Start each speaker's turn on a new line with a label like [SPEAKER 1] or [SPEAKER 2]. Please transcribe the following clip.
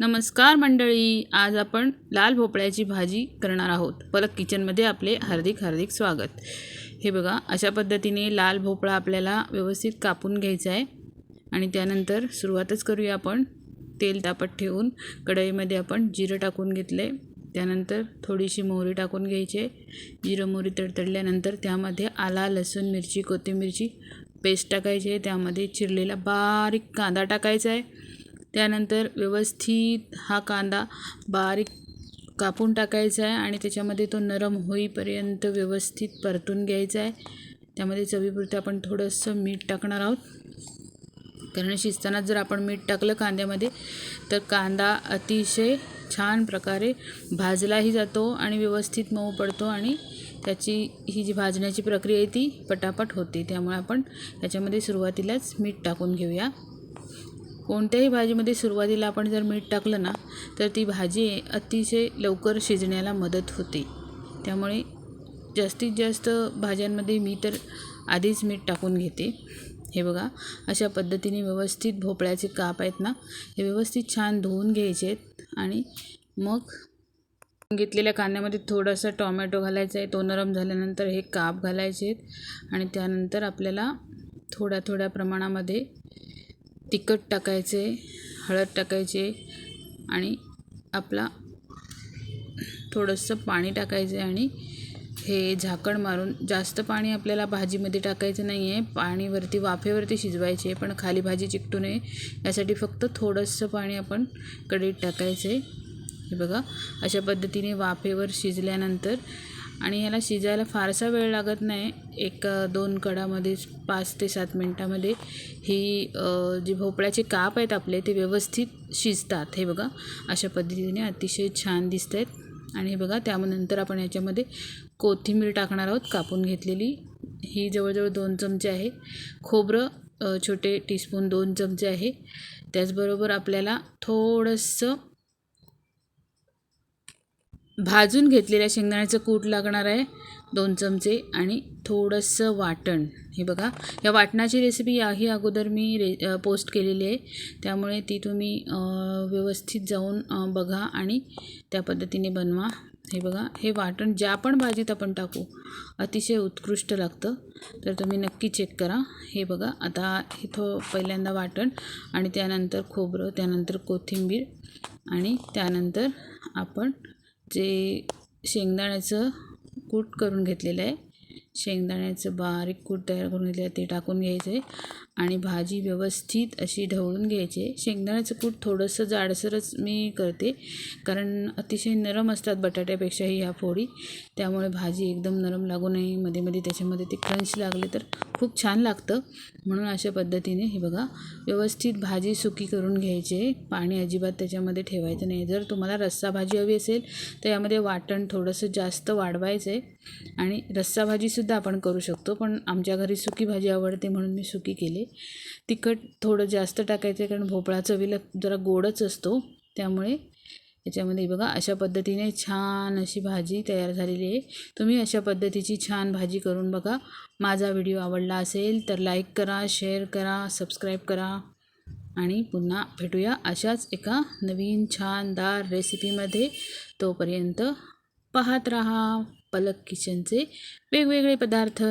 [SPEAKER 1] नमस्कार मंडळी आज आपण लाल भोपळ्याची भाजी करणार आहोत. पलक किचनमध्ये आपले हार्दिक हार्दिक स्वागत. हे बघा अशा पद्धतीने लाल भोपळा आपल्याला व्यवस्थित कापून घ्यायचा आहे. आणि त्यानंतर सुरुवातच करूया आपण. तेल तापत ठेवून कढईमध्ये आपण जिरं टाकून घेतले. त्यानंतर थोडीशी मोहरी टाकून घ्यायची जिरं मोहरी तडतडल्यानंतर त्यामध्ये आला लसूण मिरची कोथिंबीरची पेस्ट टाकायची आहे. त्यामध्ये चिरलेला बारीक कांदा टाकायचा आहे. त्यानंतर व्यवस्थित हा कांदा बारीक कापून टाकायचा आहे आणि त्याच्यामध्ये तो नरम होईपर्यंत व्यवस्थित परतून घ्यायचा आहे. त्यामध्ये चवीपुरतं आपण थोडंसं मीठ टाकणार आहोत. कारण शिजताना जर आपण मीठ टाकलं कांद्यामध्ये तर कांदा अतिशय छान प्रकारे भाजलाही जातो आणि व्यवस्थित मऊ पडतो आणि त्याची ही जी भाजण्याची प्रक्रिया आहे ती पटापट होते. त्यामुळे आपण त्याच्यामध्ये सुरुवातीलाच मीठ टाकून घेऊया. कोणत्याही भाजीमध्ये सुरुवातीला आपण जर मीठ टाकलं ना तर ती भाजी अतिशय लवकर शिजण्याला मदत होते. त्यामुळे जास्तीत जास्त भाज्यांमध्ये मी तर आधीच मीठ टाकून घेते. हे बघा अशा पद्धतीने व्यवस्थित भोपळ्याचे काप आहेत ना हे व्यवस्थित छान धुवून घ्यायचे आहेत आणि मग घेतलेल्या कांद्यामध्ये थोडासा टॉमॅटो घालायचा आहे. तो नरम झाल्यानंतर हे काप घालायचे आहेत आणि त्यानंतर आपल्याला थोड्या थोड्या प्रमाणामध्ये तिखट टाकायचे हळद टाकायचे आणि आपला थोडंसं पाणी टाकायचं आणि हे झाकण मारून जास्त पाणी आपल्याला भाजीमध्ये टाकायचं नाही आहे पाणीवरती वाफेवरती शिजवायचे पण खाली भाजी चिकटू नये. यासाठी फक्त थोडंसं पाणी आपण कढईत टाकायचं. आहे हे बघा अशा पद्धतीने वाफेवर शिजल्यानंतर आणि ह्याला शिजायला फारसा वेळ लागत नाही. एक दोन कडामध्ये पाच ते सात मिनटामध्ये ही जी भोपळ्याचे काप आहेत आपले ते व्यवस्थित शिजतात. हे बघा अशा पद्धतीने अतिशय छान दिसत आहेत आणि हे बघा त्यानंतर आपण याच्यामध्ये कोथिंबीर टाकणार आहोत कापून घेतलेली. ही जवळजवळ दोन चमचे आहे. खोबरं छोटे टीस्पून दोन चमचे आहे. त्याचबरोबर आपल्याला थोडंसं भाजून घेतलेल्या शेंगदाण्याचं कूट लागणार आहे. दोन चमचे आणि थोडंसं वाटण. हे बघा या वाटणाची रेसिपी याही अगोदर मी रे पोस्ट केलेली आहे. त्यामुळे ती तुम्ही व्यवस्थित जाऊन बघा आणि त्या पद्धतीने बनवा. हे बघा हे वाटण ज्या पण भाजीत आपण टाकू अतिशय उत्कृष्ट लागतं. तर तुम्ही नक्की चेक करा. हे बघा आता हे थो पहिल्यांदा वाटण आणि त्यानंतर खोबरं त्यानंतर कोथिंबीर आणि त्यानंतर आपण जे शेंगदाण्याचं कूट करून घेतलेलं आहे. शेंगदाण्याचं बारीक कूट तयार करून घेतलं ते टाकून घ्यायचं आहे आणि भाजी व्यवस्थित अशी ढवळून घ्यायची. आहे शेंगदाण्याचं कूट थोडंसं जाडसरच मी करते कारण अतिशय नरम असतात बटाट्यापेक्षाही ह्या फोडी. त्यामुळे भाजी एकदम नरम लागू नये. मध्ये मध्ये त्याच्यामध्ये ते क्रंच लागले तर खूप छान लागतं. म्हणून अशा पद्धतीने हे बघा व्यवस्थित भाजी सुकी करून घ्यायचे पाणी अजिबात त्याच्यामध्ये ठेवायचं नाही. जर तुम्हाला रस्सा भाजी हवी असेल तर यामध्ये वाटण थोडंसं जास्त वाढवायचं आहे. आणि रस्सा सुद्धा आपण करू शकतो. पण आमच्या घरी सुकी भाजी आवडते म्हणून मी सुकी केली. तिखट थोडं जास्त टाकायचं आहे कारण भोपळा चवीला जरा गोडच असतो. त्यामुळे याच्यामध्ये बघा अशा पद्धतीने छान अशी भाजी तयार झालेली आहे. तुम्ही अशा पद्धतीची छान भाजी करून बघा. माझा व्हिडिओ आवडला असेल तर लाईक करा शेअर करा सबस्क्राईब करा आणि पुन्हा भेटूया अशाच एका नवीन छानदार रेसिपीमध्ये. तोपर्यंत पाहत राहा. पलक किचनचे वेगवेगळे पदार्थ